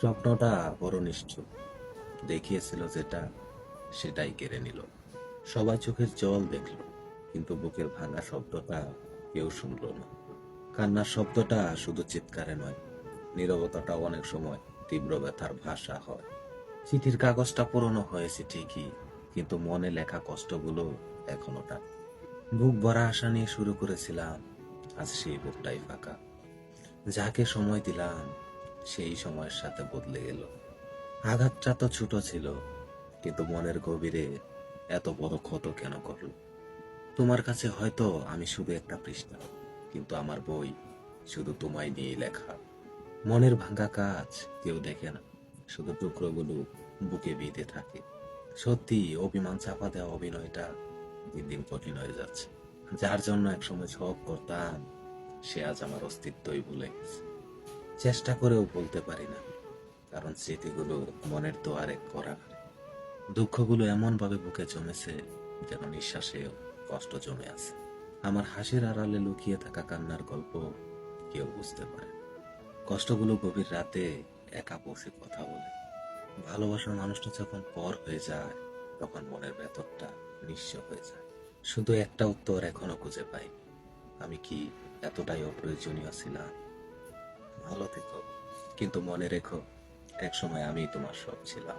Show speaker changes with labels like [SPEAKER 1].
[SPEAKER 1] স্বপ্নটা বড় নিষ্ঠুর দেখিয়েছিল যেটা, সেটাই কেড়ে নিল। সবাই চোখের জল দেখল, কিন্তু বুকের ভাঙা শব্দটা কেউ শুনলো না। কান্নার শব্দটা শুধু চিৎকারে নয় নীরবতাটা অনেক সময় তীব্র ব্যথার ভাষা হয়। চিঠির কাগজটা পুরনো হয়েছে ঠিকই, কিন্তু মনে লেখা কষ্টগুলো এখনও টান। বুক ভরা আশা নিয়ে শুরু করেছিলাম, আজ সেই বুকটাই ফাঁকা। যাকে সময় দিলাম সেই সময়ের সাথে বদলে গেল আঘাতটা তো ছোট ছিল, কিন্তু মনের গভীরে এত বড় ক্ষত কেন করল? তোমার কাছে হয়তো আমি শুধু একটা পৃষ্ঠা, কিন্তু আমার বই শুধু তোমায় নিয়ে লেখা। মনের ভাঙ্গা কাজ কেউ দেখে না, শুধু টুকরোগুলো বুকে বিঁধে থাকে। সত্যি, অভিমান চাপা দেওয়া অভিনয়টা দিন দিন কঠিন হয়ে যাচ্ছে। যার জন্য একসময় সব করতাম, সে আজ আমার অস্তিত্বই ভুলে গেছে। চেষ্টা করেও বলতে পারি না। কারণ স্মৃতিগুলো মনের দোয়ারে করা দুঃখগুলো এমন ভাবে বুকে জমেছে যেন নিঃশ্বাসেও কষ্ট জমে আছে। আমার হাসির আড়ালে লুকিয়ে থাকা কান্নার গল্প কেউ বুঝতে পারে। কষ্টগুলো গভীর রাতে একা বসে কথা বলে। ভালোবাসার মানুষটা যখন পর হয়ে যায়, তখন মনের ভেতরটা নিঃস্ব হয়ে যায়। শুধু একটা উত্তর এখনও খুঁজে পাই আমি কি এতটাই অপ্রয়োজনীয় ছিলাম? ভালো থেকো। কিন্তু মনে রেখো এক সময় আমি তোমার সব ছিলাম।